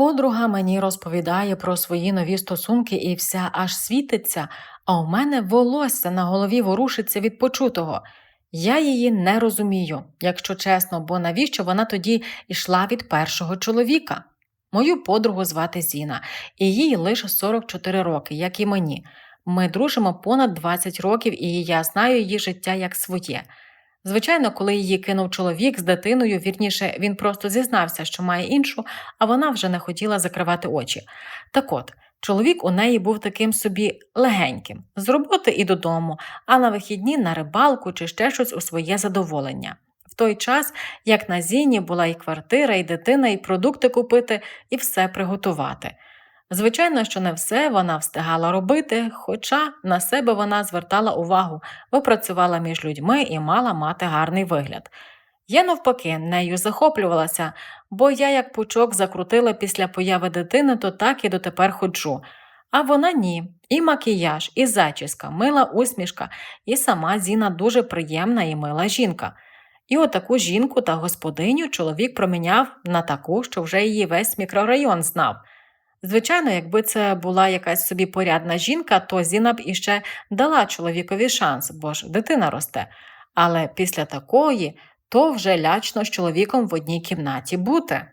Подруга мені розповідає про свої нові стосунки і вся аж світиться, а у мене волосся на голові ворушиться від почутого. Я її не розумію, якщо чесно, бо навіщо вона тоді йшла від першого чоловіка? Мою подругу звати Зіна, і їй лише 44 роки, як і мені. Ми дружимо понад 20 років, і я знаю її життя як своє. Звичайно, коли її кинув чоловік з дитиною, вірніше, він просто зізнався, що має іншу, а вона вже не хотіла закривати очі. Так от, чоловік у неї був таким собі легеньким, з роботи і додому, а на вихідні на рибалку чи ще щось у своє задоволення. В той час, як на Зіні була і квартира, і дитина, і продукти купити, і все приготувати. Звичайно, що не все вона встигала робити, хоча на себе вона звертала увагу, бо працювала між людьми і мала мати гарний вигляд. Я навпаки нею захоплювалася, бо я як пучок закрутила після появи дитини, то так і дотепер ходжу. А вона ні. І макіяж, і зачіска, мила усмішка, і сама Зіна дуже приємна і мила жінка. І отаку жінку та господиню чоловік проміняв на таку, що вже її весь мікрорайон знав. Звичайно, якби це була якась собі порядна жінка, то Зіна б іще дала чоловікові шанс, бо ж дитина росте. Але після такої то вже лячно з чоловіком в одній кімнаті бути.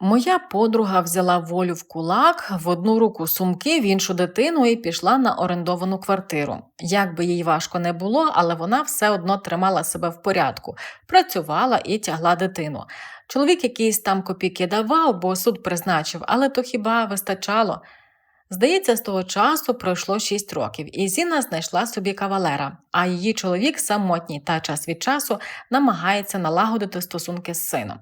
Моя подруга взяла волю в кулак, в одну руку сумки, в іншу дитину і пішла на орендовану квартиру. Як би їй важко не було, але вона все одно тримала себе в порядку, працювала і тягла дитину. Чоловік якийсь там копійки давав, бо суд призначив, але то хіба вистачало? Здається, з того часу пройшло 6 років, і Зіна знайшла собі кавалера, а її чоловік самотній та час від часу намагається налагодити стосунки з сином.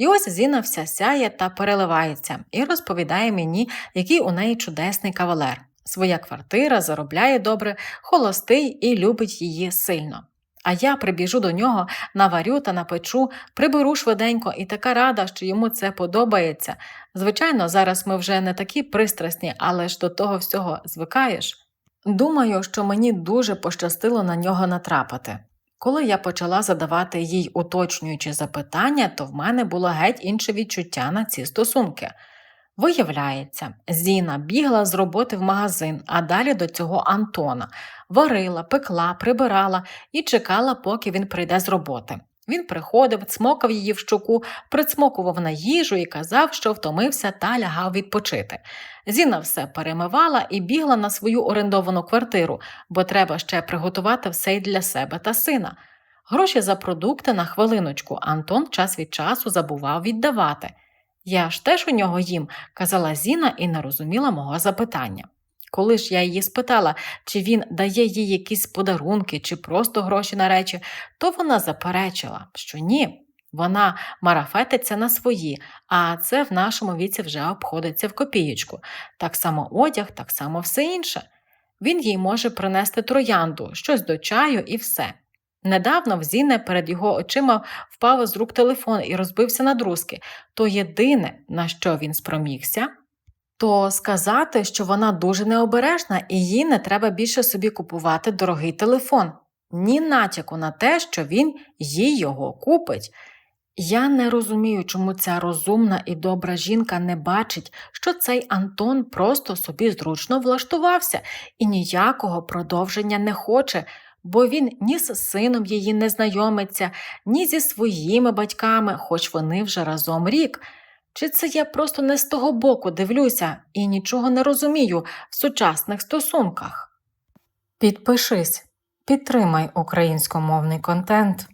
І ось Зіна вся сяє та переливається і розповідає мені, який у неї чудесний кавалер. Своя квартира заробляє добре, холостий і любить її сильно. А я прибіжу до нього, наварю та напечу, приберу швиденько і така рада, що йому це подобається. Звичайно, зараз ми вже не такі пристрасні, але ж до того всього звикаєш. Думаю, що мені дуже пощастило на нього натрапити. Коли я почала задавати їй уточнюючі запитання, то в мене було геть інше відчуття на ці стосунки. Виявляється, Зіна бігла з роботи в магазин, а далі до цього Антона, варила, пекла, прибирала і чекала, поки він прийде з роботи. Він приходив, цмокав її в щоку, прицмокував на їжу і казав, що втомився та лягав відпочити. Зіна все перемивала і бігла на свою орендовану квартиру, бо треба ще приготувати все й для себе та сина. Гроші за продукти на хвилиночку Антон час від часу забував віддавати. Я ж теж у нього їм, казала Зіна і не розуміла мого запитання. Коли ж я її спитала, чи він дає їй якісь подарунки, чи просто гроші на речі, то вона заперечила, що ні, вона марафетиться на свої, а це в нашому віці вже обходиться в копієчку. Так само одяг, так само все інше. Він їй може принести троянду, щось до чаю і все. Недавно в Зіне перед його очима впав з рук телефон і розбився на друзки. То єдине, на що він спромігся, то сказати, що вона дуже необережна і їй не треба більше собі купувати дорогий телефон, ні натяку на те, що він їй його купить. Я не розумію, чому ця розумна і добра жінка не бачить, що цей Антон просто собі зручно влаштувався і ніякого продовження не хоче, бо він ні з сином її не знайомиться, ні зі своїми батьками, хоч вони вже разом рік. Чи це я просто не з того боку дивлюся і нічого не розумію в сучасних стосунках? Підпишись, підтримай українськомовний контент.